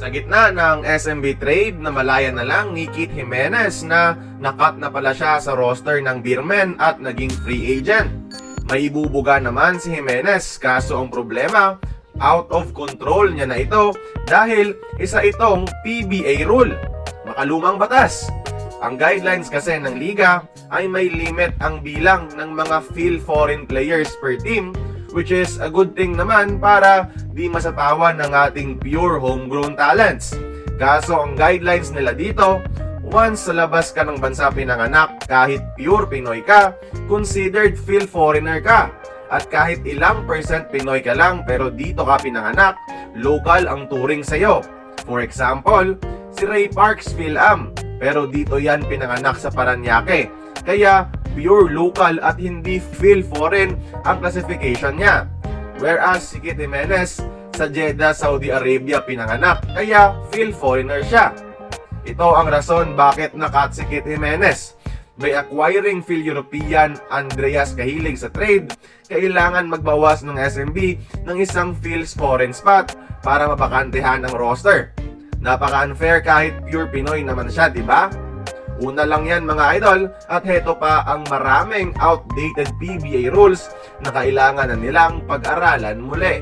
Sa gitna ng SMB trade na malaya na lang ni Kit Jimenez na nakat na pala siya sa roster ng Beermen at naging free agent. May ibubuga naman si Jimenez kaso ang problema, out of control niya na ito dahil isa itong PBA rule. Makalumang batas. Ang guidelines kasi ng liga ay may limit ang bilang ng mga field foreign players per team which is a good thing naman para di masatawan ng ating pure homegrown talents. Kaso ang guidelines nila dito, once sa labas ka ng bansa pinanganak, kahit pure Pinoy ka, considered field foreigner ka. At kahit ilang percent Pinoy ka lang pero dito ka pinanganak, local ang turing sa'yo. For example, si Ray Parks Phil-Am, pero dito yan pinanganak sa Paranaque. Kaya pure local at hindi feel foreign ang classification niya. Whereas si Kit Jimenez sa Jeddah, Saudi Arabia pinanganak, kaya feel foreigner siya. Ito ang rason bakit nakat si Kit Jimenez. By acquiring Phil European Andreas Kahilig sa trade, kailangan magbawas ng SMB ng isang Phil's foreign spot para mabakantehan ang roster. Napaka-unfair kahit pure Pinoy naman siya, di ba? Una lang yan mga idol at heto pa ang maraming outdated PBA rules na kailangan na nilang pag-aralan muli.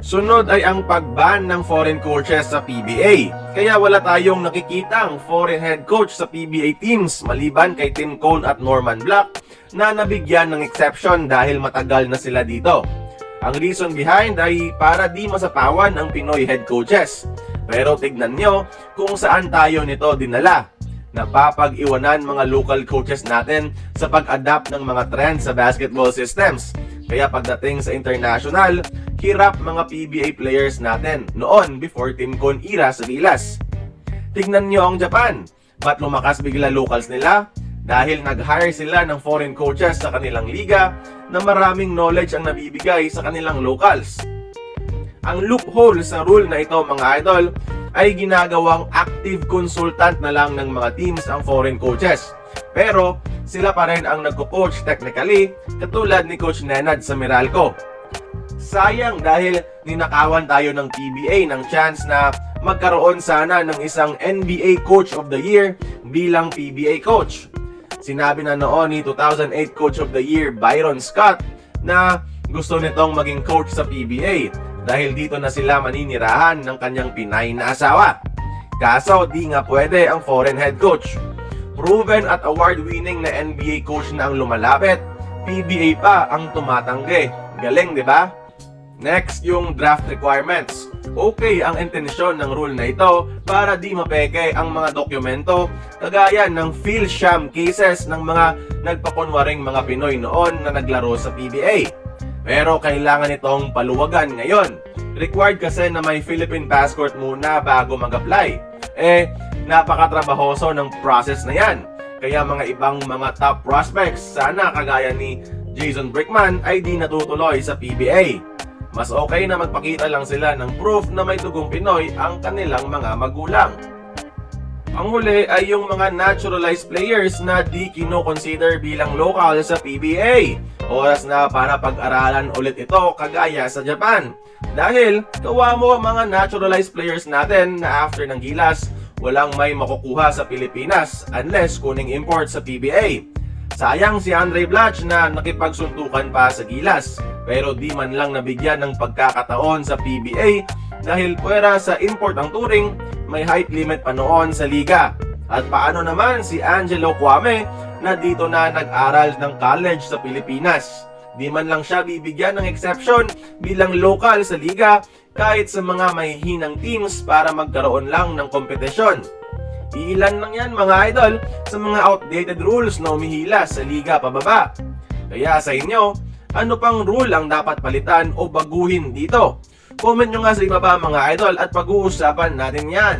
Sunod ay ang pag-ban ng foreign coaches sa PBA. Kaya wala tayong nakikitang foreign head coach sa PBA teams maliban kay Tim Cone at Norman Black na nabigyan ng exception dahil matagal na sila dito. Ang reason behind ay para di masapawan ang Pinoy head coaches. Pero tignan nyo kung saan tayo nito dinala. Napapag-iwanan mga local coaches natin sa pag-adapt ng mga trends sa basketball systems. Kaya pagdating sa international, hirap mga PBA players natin noon before Team Con era sa Gilas. Tignan nyo ang Japan. Ba't lumakas bigla locals nila? Dahil nag-hire sila ng foreign coaches sa kanilang liga na maraming knowledge ang nabibigay sa kanilang locals. Ang loophole sa rule na ito mga idol ay ginagawang active consultant na lang ng mga teams ang foreign coaches. Pero sila pa rin ang nagko-coach technically katulad ni Coach Nenad sa Meralco. Sayang dahil ninakawan tayo ng PBA ng chance na magkaroon sana ng isang NBA Coach of the Year bilang PBA coach. Sinabi na noon ni 2008 Coach of the Year Byron Scott na gusto nitong maging coach sa PBA dahil dito na sila maninirahan ng kanyang Pinay na asawa. Kaso di nga pwede ang foreign head coach. Proven at award-winning na NBA coach na ang lumalapit, PBA pa ang tumatanggi. Galing, di ba? Next, yung draft requirements. Okay ang intensyon ng rule na ito para di mapeke ang mga dokumento kagaya ng field sham cases ng mga nagpakunwaring mga Pinoy noon na naglaro sa PBA. Pero kailangan itong paluwagan ngayon. Required kasi na may Philippine passport muna bago mag-apply. Eh, napakatrabahoso ng process na yan. Kaya mga ibang mga top prospects, sana kagaya ni Jason Brickman ay di natutuloy sa PBA. Mas okay na magpakita lang sila ng proof na may tugong Pinoy ang kanilang mga magulang. Ang huli ay yung mga naturalized players na di kino-consider bilang local sa PBA. Oras na para pag-aralan ulit ito kagaya sa Japan. Dahil kawa mo ang mga naturalized players natin na after ng gilas, walang may makukuha sa Pilipinas unless kuning import sa PBA. Sayang si Andre Blatch na nakipagsuntukan pa sa gilas pero di man lang nabigyan ng pagkakataon sa PBA dahil pwera sa import ang touring, may height limit pa noon sa liga. At paano naman si Angelo Kwame na dito na nag-aral ng college sa Pilipinas? Di man lang siya bibigyan ng exception bilang local sa liga kahit sa mga may hinang teams para magkaroon lang ng kompetisyon. Ilan lang yan mga idol sa mga outdated rules na umihila sa liga pababa. Kaya sa inyo, ano pang rule ang dapat palitan o baguhin dito? Comment nyo nga sa ibaba mga idol at pag-uusapan natin yan.